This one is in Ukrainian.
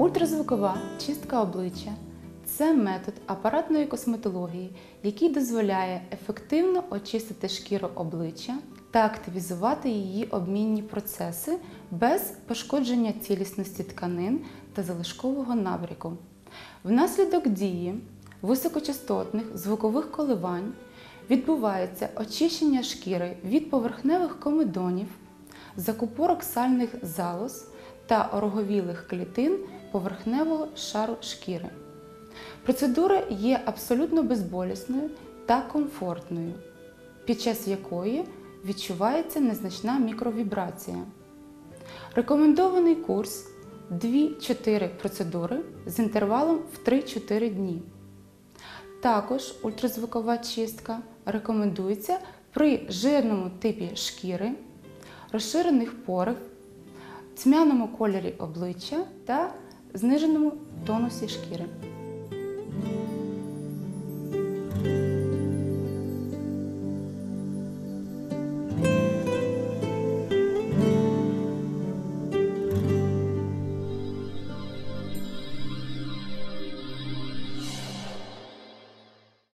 Ультразвукова чистка обличчя це метод апаратної косметології, який дозволяє ефективно очистити шкіру обличчя та активізувати її обмінні процеси без пошкодження цілісності тканин та залишкового набряку. Внаслідок дії високочастотних звукових коливань відбувається очищення шкіри від поверхневих комедонів, закупорок сальних залоз та ороговілих клітин поверхневого шару шкіри. Процедура є абсолютно безболісною та комфортною, під час якої відчувається незначна мікровібрація. Рекомендований курс 2-4 процедури з інтервалом в 3-4 дні. Також ультразвукова чистка рекомендується при жирному типі шкіри, розширених порах, тьмяному кольорі обличчя та зниженому тонусі шкіри.